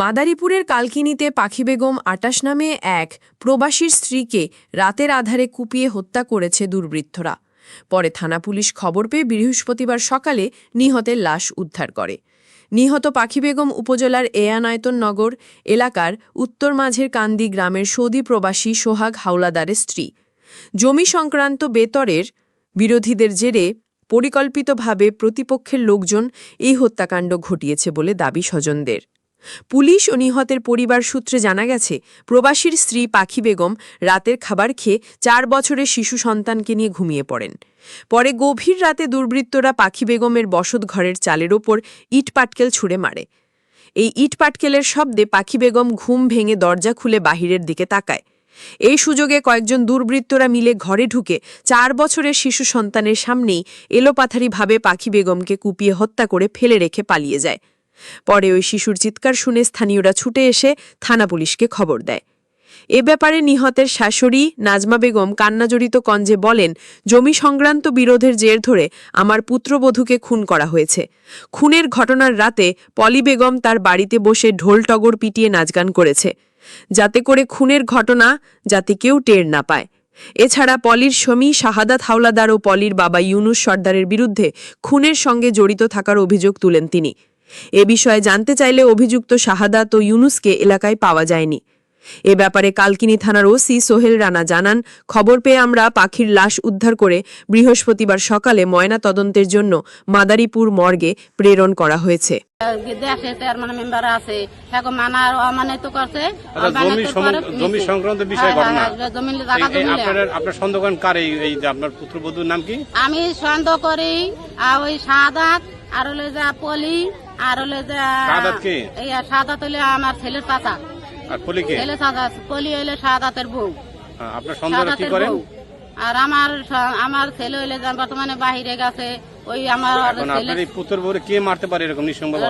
মাদারীপুরের কালকিনিতে পাখি বেগম আটাশ নামে এক প্রবাসীর স্ত্রীকে রাতের আধারে কুপিয়ে হত্যা করেছে দুর্বৃত্তরা। পরে থানা পুলিশ খবর পেয়ে বৃহস্পতিবার সকালে নিহতের লাশ উদ্ধার করে। নিহত পাখি বেগম উপজেলার এয়ানায়তন নগর এলাকার উত্তর মাঝের কান্দি গ্রামের সৌদি প্রবাসী সোহাগ হাওলাদারের স্ত্রী। জমি সংক্রান্ত বেতরের বিরোধীদের জেরে পরিকল্পিতভাবে প্রতিপক্ষের লোকজন এই হত্যাকাণ্ড ঘটিয়েছে বলে দাবি স্বজনদের। পুলিশ ও নিহতের পরিবার সূত্রে জানা গেছে, প্রবাসীর স্ত্রী পাখি বেগম রাতের খাবার খেয়ে চার বছরের শিশু সন্তানকে নিয়ে ঘুমিয়ে পড়েন। পরে গভীর রাতে দুর্বৃত্তরা পাখি বেগমের বসত ঘরের চালের ওপর ইট পাটকেল ছুঁড়ে মারে। এই ইট পাটকেলের শব্দে পাখি বেগম ঘুম ভেঙে দরজা খুলে বাহিরের দিকে তাকায়। এই সুযোগে কয়েকজন দুর্বৃত্তরা মিলে ঘরে ঢুকে চার বছরের শিশু সন্তানের সামনেই এলোপাথারিভাবে পাখি বেগমকে কুপিয়ে হত্যা করে ফেলে রেখে পালিয়ে যায়। পরে ওই শিশুর চিৎকার শুনে স্থানীয়রা ছুটে এসে থানা পুলিশকে খবর দেয়। এ ব্যাপারে নিহতের শাশুড়ি নাজমা বেগম কান্নাজড়িত কঞ্জে বলেন, জমি সংক্রান্ত বিরোধের জের ধরে আমার পুত্রবধূকে খুন করা হয়েছে। খুনের ঘটনার রাতে পলি বেগম তার বাড়িতে বসে ঢোল টগর পিটিয়ে নাচগান করেছে। যাতে করে খুনের ঘটনা যাতে কেউ টের না পায়। এছাড়া পলির স্বামী শাহাদাত হাওলাদার ও পলির বাবা ইউনুস সর্দারের বিরুদ্ধে খুনের সঙ্গে জড়িত থাকার অভিযোগ তুলেন তিনি। এ বিষয়ে জানতে চাইলে অভিযুক্ত শাহাদাত ও ইউনুসকে এলাকায় পাওয়া যায়নি। এ ব্যাপারে কালকিনি থানার ওসি সোহেল রানা জানান খবর পেয়ে আমরা পাখির লাশ উদ্ধার করে বৃহস্পতিবার সকালে ময়না তদন্তের জন্য মাদারীপুর মর্গে প্রেরণ করা হয়েছে। দেশে চেয়ারম্যান মেম্বার আছে। এখন অমানিত করছে। জমি অমানিত করে সম- জমি সংক্রান্ত বিষয় ঘটনা জমি জায়গা এই- এই জমি আপনার আপনার সন্দেহ করেন কার এই এই আপনার পুত্রবধূর নাম কি? আমি সন্দেহ করি আর ওই সাদাত আর হলে যা পলি আর হলে যা এই সাদাত হলে আমার ছেলের চাচা। আর পলিকে ছেলে সাদাত পলি হইলে সাদাতের বউ। আপনার কি করেন? বউ। আর আমার আমার ছেলে হইলে বর্তমানে বাহিরে গেছে ওই আমার ছেলে পুত্র বউরে কে মারতে পারে এরকম নিঃসংবাদ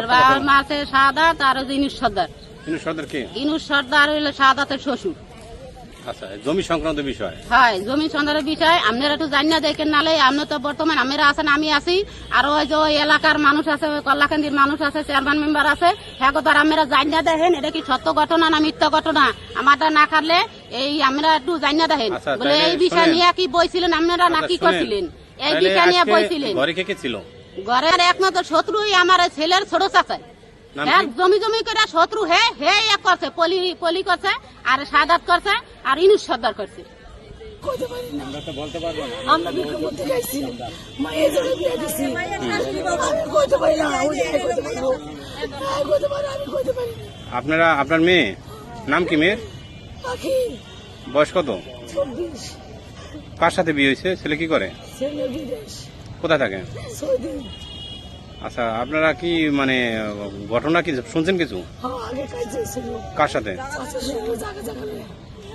মাসে সাদাত আর ইনুস সর্দার। তিনি সর্দার কে? ইনুস সর্দার হইলে সাদাতের শ্বশুর। আচ্ছা জমি সংক্রান্ত বিষয়। হয় জমি সন্ধানের বিষয়। আপনারা একটু জানি না দেখেন নালে আপনি তো বর্তমান আমরা আছেন আমি আছি। আর ওই যে ওই এলাকার মানুষ আছে ওই কল্লাকান্দির মানুষ আছে চেয়ারম্যান মেম্বার আছে। হ্যাঁ তো আমরা জানি না দেখেন এটা কি সত্য ঘটনা না মিথ্যা ঘটনা? আমারটা না এই আমরা একটু জানি না দেখেন আচ্ছা, বলে এই বিষয় নিয়ে কি বইছিলেন আপনারা না কি করছিলেন? এই বিষয় নিয়ে বইছিলেন। ঘরে কে কে ছিল? ঘরের একমাত্র শত্রুই আমার ছেলের ছোট চাচাই নাম হ্যাঁ জমি জমি করে শত্রু হে হে এক করছে পলি পলি করছে আর সাদাত করছে আর ইনুস সর্দার করছে। কইতে পারি না। আমরা বিক্রম করতে যাইছি মায়ের জন্য বিয়ে দিছি। আমি কইতে পারি না ওই জায়গায় কইতে পারব না। কইতে পারি আমি কইতে পারি আপনারা আপনার মেয়ে? নাম কি মেয়ের? পাখি। বয়স কত? কার সাথে বিয়ে হয়েছে? ছেলে কি করে? কোথায় থাকে? সৌদি। আচ্ছা আপনারা কি মানে ঘটনা কি শুনছেন কিছু? হ্যাঁ আগে কাজ ছিল কার সাথে?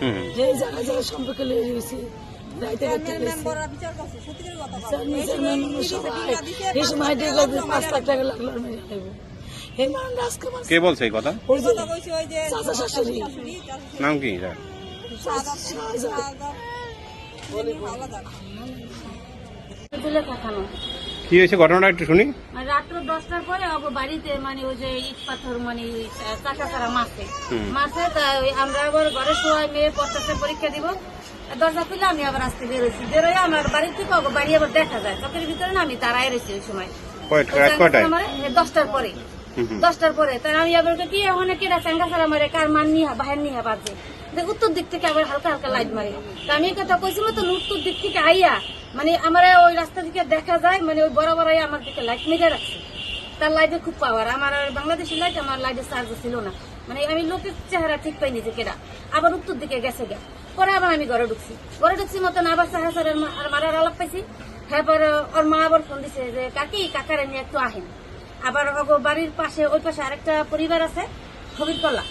হুম এই জায়গা জায়গা সম্পর্কে কে বলছে এই কথা? নাম কি পাঠানো কি হয়েছে ঘটনাটা একটু শুনি। রাত্র দশটার পরে অব বাড়িতে মানে ওই যে ইট পাথর মানে মারছে মারছে তা আমরা আবার ঘরে শোয়াই মেয়ে পঞ্চাশে পরীক্ষা দিব। দরজা খুলে আমি আবার আসতে বেরোছি বেরোয় আমার বাড়ি থেকে বাড়ি আবার দেখা যায়। চোখের ভিতরে না আমি দাঁড়ায় রয়েছি ওই সময়। দশটার পরে। দশটার পরে। তাই আমি আবার কি এখন কেটা চাঙ্গা সারা মারে কার মান নিয়ে বাহির নিয়ে বাজে। উত্তর দিক থেকে আবার হালকা হালকা লাইট মারে। তা আমি কথা কইছিল তো উত্তর দিক থেকে আইয়া মানে আমার ওই রাস্তা থেকে দেখা যায় মানে ওই আইয়া আমার দিকে লাইট মেরে রাখছে। তার লাইটে খুব পাওয়ার আমার আর বাংলাদেশি লাইট, আমার লাইটের চার্জ ছিল না। মানে আমি লোকের চেহারা ঠিক পাইনি যে কেরা আবার উত্তর দিকে গেছে গে। পরে আবার আমি ঘরে ঢুকছি। ঘরে ঢুকছি মতন আবার সাহাসারের আর মারার আলাপ পাইছি। হ্যাঁ ওর মা আবার ফোন দিছে যে, কাকি, কাকারে নিয়ে একটু আহেন। আবার বাড়ির পাশে, ওই পাশে আরেকটা পরিবার আছে কলা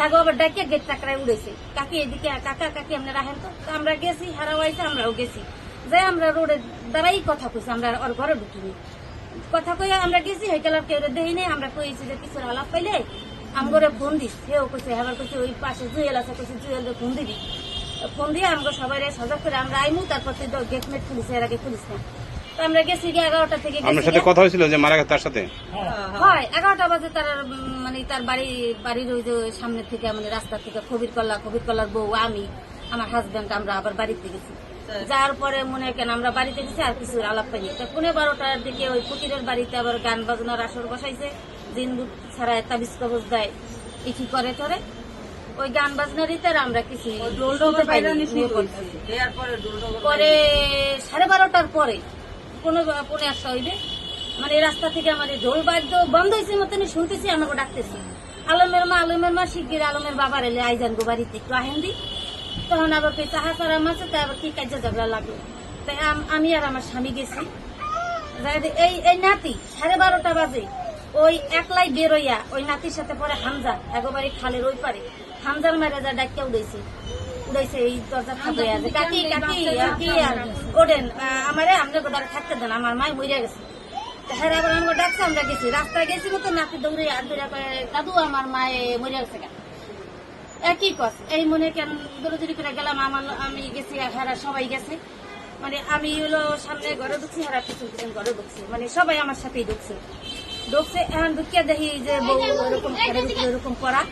হ্যাঁ আবার ডাকিয়ে গেট টাকরায় উড়েছে। কাকি এদিকে, কাকা, কাকি আমরা রাখেন তো? আমরা গেছি হারাওয়াইছে আমরাও গেছি। যাই আমরা রোডে দাঁড়াই কথা কইছি, আমরা ওর ঘরে ঢুকিনি। কথা কই আমরা গেছি হেকালার কেউ দেই নাই, আমরা কইছি যে কিছুর আলাপ পাইলে আমগরে ফোন দিস। সেও কইছে, আবার কইছে, ওই পাশে জুয়েল আছে, কইছে, জুয়েল ফোন দিবি। ফোন দিয়ে আমগো সবাই সজাগ করে আমরা আইমু, তারপর তুই গেট মেট খুলিস, এর আগে খুলিস না। আমরা গেছি গিয়ে এগারোটা থেকে গেছি আপনার সাথে কথা হয়েছিল যে মারা গেছে তার সাথে? হয়। এগারোটা বাজে তার মানে তার বাড়ি বাড়ির ওই যে সামনে থেকে মানে রাস্তা থেকে কবির কল্লা কবির কল্লার বউ আমি আমার হাজবেন্ড আমরা আবার বাড়িতে গেছি। যার পরে মনে হয় কেন আমরা বাড়িতে গেছি আর কিছু আলাপ পাইনি তা পনেরো বারোটার দিকে ওই ফকিরের বাড়িতে আবার গান বাজনার আসর বসাইছে। দিন বুট ছাড়ায় তাবিজ কবজ দেয় কি করে টরে ওই গান বাজনারিতে আর আমরা কিছু। পরে সাড়ে বারোটার পরে কোনো পনে একটা হইবে। মানে এই রাস্তা থেকে এই ঢোল বাদ্য বন্ধ হয়েছে মতনই শুনতেছি, আমাকে ডাকতেছি। আলমের মা আলমের মা শিগগির আলমের বাবার এলে আইজান গো বাড়িতে, একটু আহেন দি। তখন আবার কই চাহা করা মাছে তাই আবার কি কাজে ঝগড়া লাগল। তাই আম- আর আমার স্বামী গেছি। এই এই নাতি, সাড়ে বারোটা বাজে। ওই একলাই বেরোইয়া ওই নাতির সাথে পরে হামজা, একেবারে খালের ওই পারে। হামজার মারে যা ডাক্তার উড়াইছে। উড়াইছে এই দরজা খাবে আছে। কাকি কাকি আর কি আর? আহ, আমারে আপনার গোদারে থাকতে দেন আমার মায় মরিয়া গেছে। তা হ্যাঁ আমাকে ডাকছে আমরা গেছি। রাস্তায় গেছি মতো নাতি দৌড়ে আর দৌড়ে কয়ে, দাদু আমার মায়ে মরিয়া গেছে কেন একই কস? এই মনে কেন দৌড়ি করে গেলাম আমার আমি গেছি আর হারা সবাই গেছে। মানে আমি হলো সামনে ঘরে ঢুকছি হারা পিছন পিছন ঘরে ঢুকছি। মানে সবাই আমার সাথেই ঢুকছে। ঢুকছে এখন ঢুকিয়া দেখি যে বউ ওরকম এরকম করা।